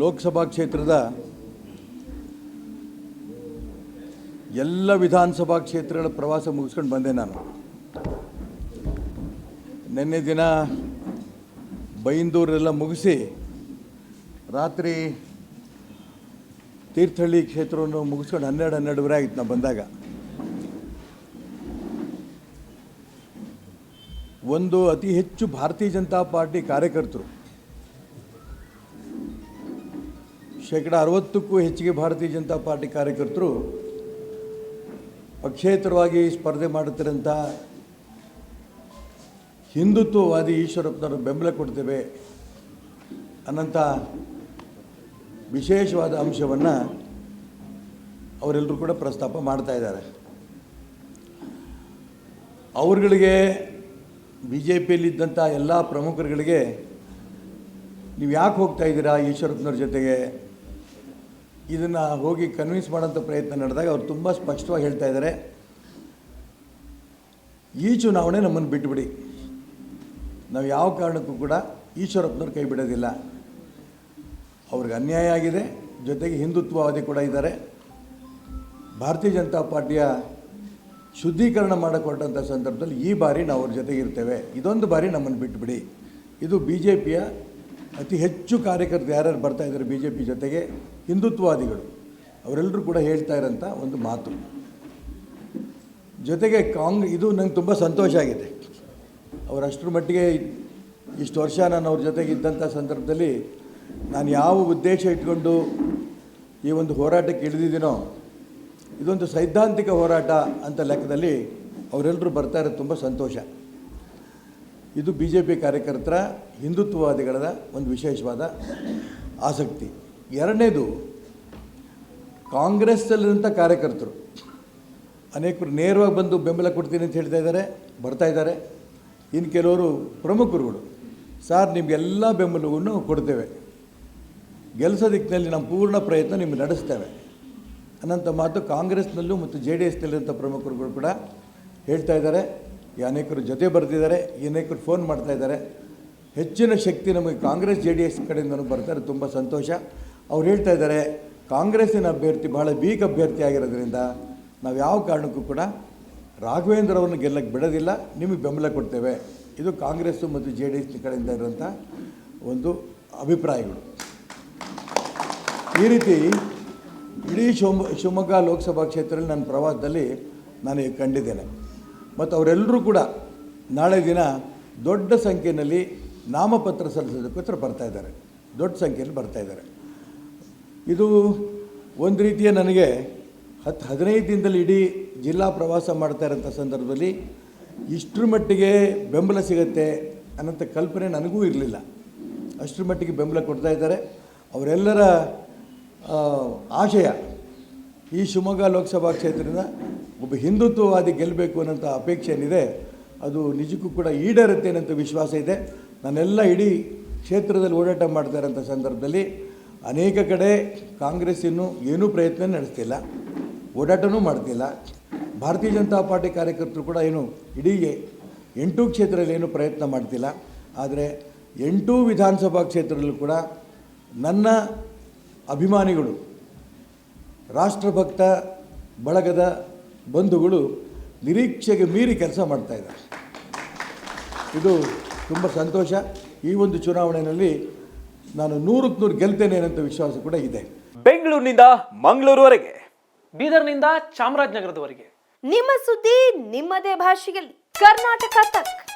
ಲೋಕಸಭಾ ಕ್ಷೇತ್ರದ ಎಲ್ಲ ವಿಧಾನಸಭಾ ಕ್ಷೇತ್ರಗಳ ಪ್ರವಾಸ ಮುಗಿಸ್ಕೊಂಡು ಬಂದೆ ನಾನು. ನಿನ್ನೆ ದಿನ ಬೈಂದೂರೆಲ್ಲ ಮುಗಿಸಿ ರಾತ್ರಿ ತೀರ್ಥಹಳ್ಳಿ ಕ್ಷೇತ್ರವನ್ನು ಮುಗಿಸ್ಕೊಂಡು ಹನ್ನೆರಡು ಹನ್ನೆರಡುವರೆ ಆಗಿತ್ತು ನಾನು ಬಂದಾಗ. ಒಂದು ಅತಿ ಹೆಚ್ಚು ಭಾರತೀಯ ಜನತಾ ಪಾರ್ಟಿ ಕಾರ್ಯಕರ್ತರು. ಶೇಕಡ ಅರವತ್ತಕ್ಕೂ ಹೆಚ್ಚಿಗೆ ಭಾರತೀಯ ಜನತಾ ಪಾರ್ಟಿ ಕಾರ್ಯಕರ್ತರು ಪಕ್ಷೇತರವಾಗಿ ಸ್ಪರ್ಧೆ ಮಾಡುತ್ತಿರಂಥ ಹಿಂದುತ್ವವಾದಿ ಈಶ್ವರಪ್ಪನವರು ಬೆಂಬಲ ಕೊಡ್ತೇವೆ ಅನ್ನಂಥ ವಿಶೇಷವಾದ ಅಂಶವನ್ನು ಅವರೆಲ್ಲರೂ ಕೂಡ ಪ್ರಸ್ತಾಪ ಮಾಡ್ತಾ ಇದ್ದಾರೆ. ಅವ್ರುಗಳಿಗೆ ಬಿ ಜೆ ಪಿಯಲ್ಲಿದ್ದಂಥ ಎಲ್ಲ ಪ್ರಮುಖರುಗಳಿಗೆ ನೀವು ಯಾಕೆ ಹೋಗ್ತಾ ಇದ್ದೀರಾ ಈಶ್ವರಪ್ಪನವ್ರ ಜೊತೆಗೆ? ಇದನ್ನು ಹೋಗಿ ಕನ್ವಿನ್ಸ್ ಮಾಡೋಂಥ ಪ್ರಯತ್ನ ನಡೆದಾಗ ಅವ್ರು ತುಂಬ ಸ್ಪಷ್ಟವಾಗಿ ಹೇಳ್ತಾ ಇದ್ದಾರೆ. ಈ ಚುನಾವಣೆ ನಮ್ಮನ್ನು ಬಿಟ್ಟುಬಿಡಿ ನಾವು ಯಾವ ಕಾರಣಕ್ಕೂ ಕೂಡ ಈಶ್ವರಪ್ಪನವ್ರು ಕೈ ಬಿಡೋದಿಲ್ಲ. ಅವ್ರಿಗೆ ಅನ್ಯಾಯ ಆಗಿದೆ, ಜೊತೆಗೆ ಹಿಂದುತ್ವವಾದಿ ಕೂಡ ಇದ್ದಾರೆ. ಭಾರತೀಯ ಜನತಾ ಪಾರ್ಟಿಯ ಶುದ್ಧೀಕರಣ ಮಾಡಿಕೊಟ್ಟಂಥ ಸಂದರ್ಭದಲ್ಲಿ ಈ ಬಾರಿ ನಾವು ಅವ್ರ ಜೊತೆಗಿರ್ತೇವೆ. ಇದೊಂದು ಬಾರಿ ನಮ್ಮನ್ನು ಬಿಟ್ಟುಬಿಡಿ ಇದು ಬಿ ಜೆ ಪಿಯ ಅತಿ ಹೆಚ್ಚು ಕಾರ್ಯಕರ್ತರು ಯಾರ್ಯಾರು ಬರ್ತಾ ಇದ್ದಾರೆ ಬಿ ಜೆ ಪಿ ಜೊತೆಗೆ ಹಿಂದುತ್ವವಾದಿಗಳು. ಅವರೆಲ್ಲರೂ ಕೂಡ ಹೇಳ್ತಾ ಇರೋಂಥ ಒಂದು ಮಾತು. ಜೊತೆಗೆ ಕಾಂಗ್, ಇದು ನಂಗೆ ತುಂಬ ಸಂತೋಷ ಆಗಿದೆ. ಅವ್ರು ಅಷ್ಟರ ಮಟ್ಟಿಗೆ ಇಷ್ಟು ವರ್ಷ ನಾನು ಅವ್ರ ಜೊತೆಗೆ ಇದ್ದಂಥ ಸಂದರ್ಭದಲ್ಲಿ ನಾನು ಯಾವ ಉದ್ದೇಶ ಇಟ್ಕೊಂಡು ಈ ಒಂದು ಹೋರಾಟಕ್ಕೆ ಇಳಿದಿದ್ದೀನೋ, ಇದೊಂದು ಸೈದ್ಧಾಂತಿಕ ಹೋರಾಟ ಅಂತ ಲೆಕ್ಕದಲ್ಲಿ ಅವರೆಲ್ಲರೂ ಬರ್ತಾ ಇರೋದು ತುಂಬ ಸಂತೋಷ. ಇದು ಬಿ ಜೆ ಪಿ ಕಾರ್ಯಕರ್ತರ ಹಿಂದುತ್ವವಾದಿಗಳ ಒಂದು ವಿಶೇಷವಾದ ಆಸಕ್ತಿ. ಎರಡನೇದು ಕಾಂಗ್ರೆಸ್ಸಲ್ಲಿರುವಂಥ ಕಾರ್ಯಕರ್ತರು. ಅನೇಕರು ನೇರವಾಗಿ ಬಂದು ಬೆಂಬಲ ಕೊಡ್ತೀನಿ ಅಂತ ಹೇಳ್ತಾ ಇದ್ದಾರೆ, ಬರ್ತಾ ಇದ್ದಾರೆ. ಇನ್ನು ಕೆಲವರು ಪ್ರಮುಖರುಗಳು. ಸರ್ ನಿಮಗೆಲ್ಲ ಬೆಂಬಲವನ್ನು ಕೊಡ್ತೇವೆ. ಗೆಲ್ಲಿಸೋ ದಿಕ್ಕಿನಲ್ಲಿ ನಮ್ಮ ಪೂರ್ಣ ಪ್ರಯತ್ನ ನಿಮ್ಗೆ ನಡೆಸ್ತೇವೆ. ಅನ್ನೋಂಥ ಮಾತು ಕಾಂಗ್ರೆಸ್ನಲ್ಲೂ ಮತ್ತು ಜೆ ಡಿ ಎಸ್ನಲ್ಲಿರುವಂಥ ಪ್ರಮುಖರುಗಳು ಕೂಡ ಹೇಳ್ತಾ ಇದ್ದಾರೆ. ಈ ಅನೇಕರು ಜೊತೆ ಬರ್ತಿದ್ದಾರೆ ಅನೇಕರು ಫೋನ್ ಮಾಡ್ತಾ ಇದ್ದಾರೆ. ಹೆಚ್ಚಿನ ಶಕ್ತಿ ನಮಗೆ ಕಾಂಗ್ರೆಸ್ ಜೆ ಡಿ ಎಸ್ ಕಡೆಯಿಂದನೂ ಬರ್ತಾರೆ ತುಂಬ ಸಂತೋಷ. ಅವ್ರು ಹೇಳ್ತಾ ಇದ್ದಾರೆ, ಕಾಂಗ್ರೆಸ್ಸಿನ ಅಭ್ಯರ್ಥಿ ಬಹಳ ವೀಕ್ ಅಭ್ಯರ್ಥಿ ಆಗಿರೋದ್ರಿಂದ ನಾವು ಯಾವ ಕಾರಣಕ್ಕೂ ಕೂಡ ರಾಘವೇಂದ್ರ ಅವ್ರನ್ನ ಗೆಲ್ಲಕ್ಕೆ ಬಿಡೋದಿಲ್ಲ, ನಿಮಗೆ ಬೆಂಬಲ ಕೊಡ್ತೇವೆ. ಇದು ಕಾಂಗ್ರೆಸ್ಸು ಮತ್ತು ಜೆ ಡಿ ಎಸ್ ಕಡೆಯಿಂದ ಇರುವಂಥ ಒಂದು ಅಭಿಪ್ರಾಯಗಳು. ಈ ರೀತಿ ಇಡೀ ಶಿವಮ, ಶಿವಮೊಗ್ಗ ಲೋಕಸಭಾ ಕ್ಷೇತ್ರದಲ್ಲಿ ನನ್ನ ಪ್ರವಾಸದಲ್ಲಿ ನಾನು ಕಂಡಿದ್ದೇನೆ. ಮತ್ತು ಅವರೆಲ್ಲರೂ ಕೂಡ ನಾಳೆ ದಿನ ದೊಡ್ಡ ಸಂಖ್ಯೆಯಲ್ಲಿ ನಾಮಪತ್ರ ಸಲ್ಲಿಸೋದಕ್ಕೋಸ್ಕರ ಬರ್ತಾ ಇದ್ದಾರೆ. ದೊಡ್ಡ ಸಂಖ್ಯೆಯಲ್ಲಿ ಬರ್ತಾ ಇದ್ದಾರೆ. ಇದು ಒಂದು ರೀತಿಯ ನನಗೆ ಹತ್ತು ಹದಿನೈದು ದಿನದಲ್ಲಿ ಇಡೀ ಜಿಲ್ಲಾ ಪ್ರವಾಸ ಮಾಡ್ತಾ ಇರೋಂಥ ಸಂದರ್ಭದಲ್ಲಿ ಇಷ್ಟರ ಮಟ್ಟಿಗೆ ಬೆಂಬಲ ಸಿಗುತ್ತೆ ಅನ್ನೋಂಥ ಕಲ್ಪನೆ ನನಗೂ ಇರಲಿಲ್ಲ. ಅಷ್ಟರ ಮಟ್ಟಿಗೆ ಬೆಂಬಲ ಕೊಡ್ತಾ ಇದ್ದಾರೆ. ಅವರೆಲ್ಲರ ಆಶಯ ಈ ಶಿವಮೊಗ್ಗ ಲೋಕಸಭಾ ಕ್ಷೇತ್ರದಿಂದ ಒಬ್ಬ ಹಿಂದುತ್ವವಾದಿ ಗೆಲ್ಲಬೇಕು ಅನ್ನೋಂಥ ಅಪೇಕ್ಷೆ ಏನಿದೆ, ಅದು ನಿಜಕ್ಕೂ ಕೂಡ ಈಡೇರುತ್ತೆ ಅನ್ನೋಂಥ ವಿಶ್ವಾಸ ಇದೆ. ನಾನೆಲ್ಲ ಇಡೀ ಕ್ಷೇತ್ರದಲ್ಲಿ ಓಡಾಟ ಮಾಡ್ತಾ ಇರೋಂಥ ಸಂದರ್ಭದಲ್ಲಿ ಅನೇಕ ಕಡೆ ಕಾಂಗ್ರೆಸ್ ಇನ್ನೂ ಏನೂ ಪ್ರಯತ್ನ ನಡೆಸ್ತಿಲ್ಲ ಓಡಾಟವೂ ಮಾಡ್ತಿಲ್ಲ. ಭಾರತೀಯ ಜನತಾ ಪಾರ್ಟಿ ಕಾರ್ಯಕರ್ತರು ಕೂಡ ಏನು ಇಡೀ ಎಂಟು ಕ್ಷೇತ್ರದಲ್ಲಿ ಏನೂ ಪ್ರಯತ್ನ ಮಾಡ್ತಿಲ್ಲ. ಆದರೆ ಎಂಟು ವಿಧಾನಸಭಾ ಕ್ಷೇತ್ರದಲ್ಲೂ ಕೂಡ ನನ್ನ ಅಭಿಮಾನಿಗಳು, ರಾಷ್ಟ್ರಭಕ್ತ ಬಳಗದ ಬಂಧುಗಳು ನಿರೀಕ್ಷೆಗೆ ಮೀರಿ ಕೆಲಸ ಮಾಡ್ತಾ ಇದ್ದಾರೆ. ಇದು ತುಂಬ ಸಂತೋಷ. ಈ ಒಂದು ಚುನಾವಣೆಯಲ್ಲಿ ನಾನು ನೂರಕ್ಕೆ ನೂರು ಗೆಲ್ತೇನೆ ಅನ್ನೋಂಥ ವಿಶ್ವಾಸ ಕೂಡ ಇದೆ. ಬೆಂಗಳೂರಿನಿಂದ ಮಂಗಳೂರುವರೆಗೆ ಬೀದರ್ನಿಂದ ಚಾಮರಾಜನಗರದವರೆಗೆ. ನಿಮ್ಮ ಸುದ್ದಿ ನಿಮ್ಮದೇ ಭಾಷೆಯಲ್ಲಿ. ಕರ್ನಾಟಕ ತಕ್.